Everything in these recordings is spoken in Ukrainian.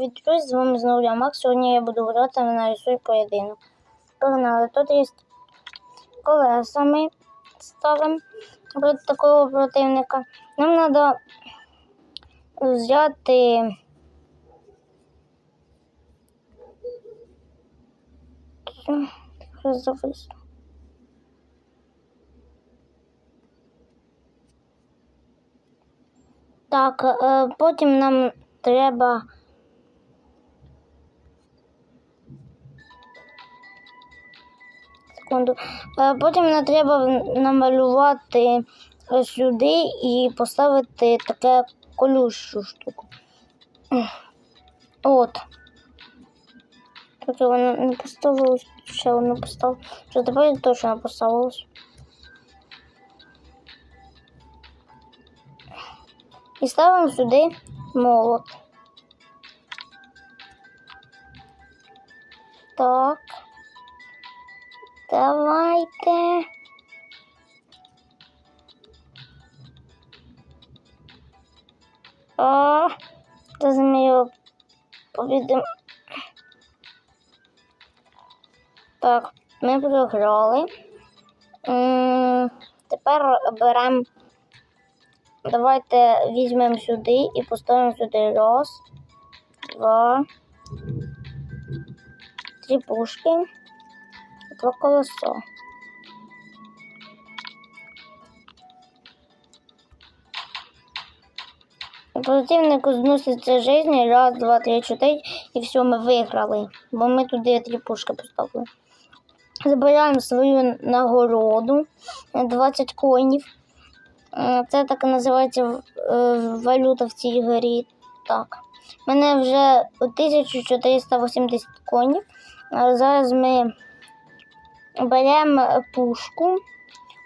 Привіт, друзі, з вами знову я Макс. Сьогодні я буду грати на рисуй поєдинок. Погнали. Тут є колеса ми ставимо проти такого противника. Нам треба взяти зависло. Так, е, потім нам треба. Секунду. Е, Потім нам треба намалювати сюди і поставити таке колющу штуку. От. Тут воно не поставилось, ще воно поставилось. Що тепер точно поставилось. І ставимо сюди молот. Так. Давайте. Ми його повідом. Так, ми програли. Тепер беремо. Давайте візьмемо сюди і поставимо сюди раз, два, три пушки, два колеса. Противнику зноситься жизнь, раз, два, три, чотири, і все, ми виграли, бо ми туди три пушки поставили. Забираємо свою нагороду 20 коїнів. Е, Це так називається е, валюта в цій грі. Так. У мене вже 1480 конів. Зараз ми беремо пушку.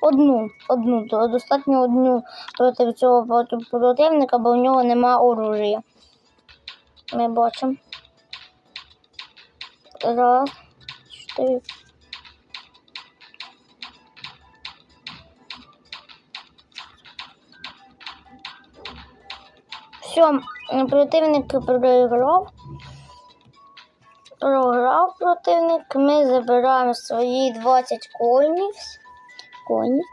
Одну, одну, достатньо одну проти цього проти противника, бо в нього нема оружия. Ми бачимо. Раз, чотири. Все, противник програв. Програв противник. Ми забираємо свої 20 коїнів. коїнів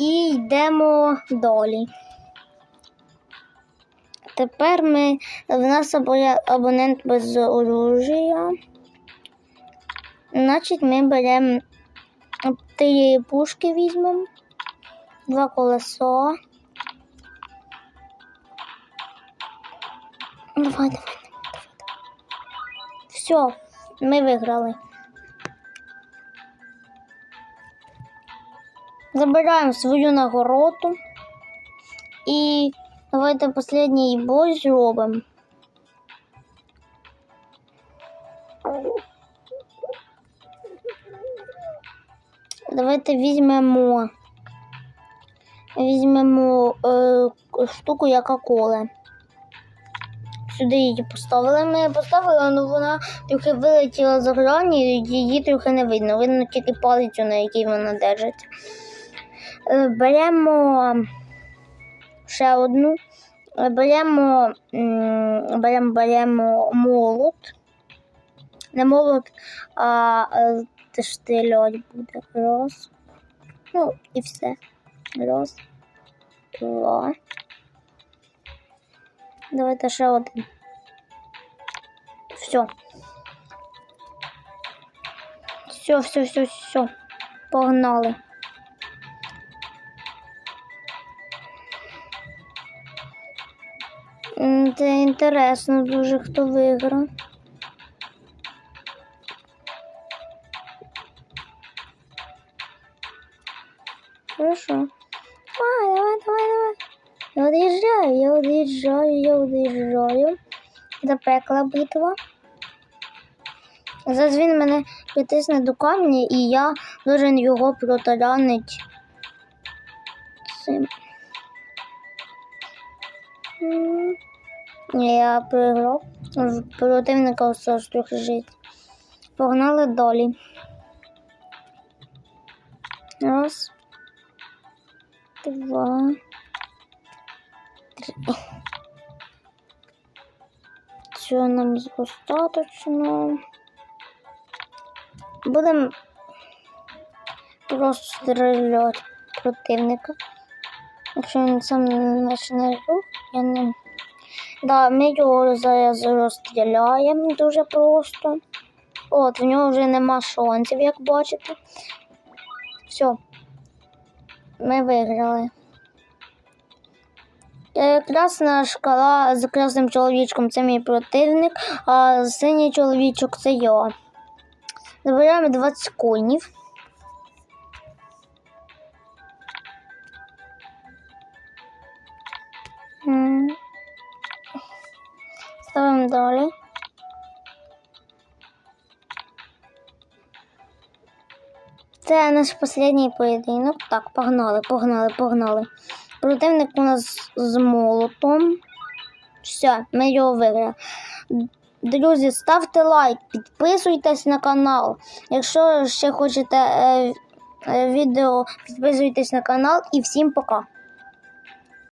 і йдемо далі. Тепер ми в нас абонент без оружия. Значить, ми беремо три пушки візьмемо, два давай, давай, давай. Все, ми виграли. Забираємо свою нагороду. І давайте останній бой зробимо. Давайте візьмемо. Візьмемо е, штуку яка кола. Сюди її поставили. Ми поставили, але вона трохи вилетіла з грані, її трохи не видно. Видно тільки палицю, на якій вона держиться. Е, Беремо ще одну. Е, Беремо, беремо, беремо молот. Не молот, а е, те буде. Раз. Ну, і все. Раз. Два. Давайте ще один. Все. Все, все, все, все. Погнали. Це інтересно дуже, хто виграв. Хорошо. Давай, давай, давай, давай. Я од'їжджаю, я од'їжджаю, я од'їжджаю. Запекла битва. Зараз він мене притисне до камня, і я должен його протаранити цим. Я проіграв. В Противника осталось трохи жити. Погнали далі. Раз. Два. Цього нам достаточно. Будемо просто стріляти противника. Якщо він сам не почне рух, я не. Да, ми його зараз розстріляємо дуже просто. От, в нього вже нема шансів, як бачите. Все. Ми виграли. Е, Красна шкала з красним чоловічком це мій противник, а синій чоловічок це я. Забираємо 20 коїнів. М. Ставимо далі. Це наш останній поєдинок. Так, погнали, погнали, погнали. Противник у нас з молотом. Все, ми його виграли. Друзі, ставте лайк, підписуйтесь на канал. Якщо ще хочете е, е, відео, підписуйтесь на канал і всім пока.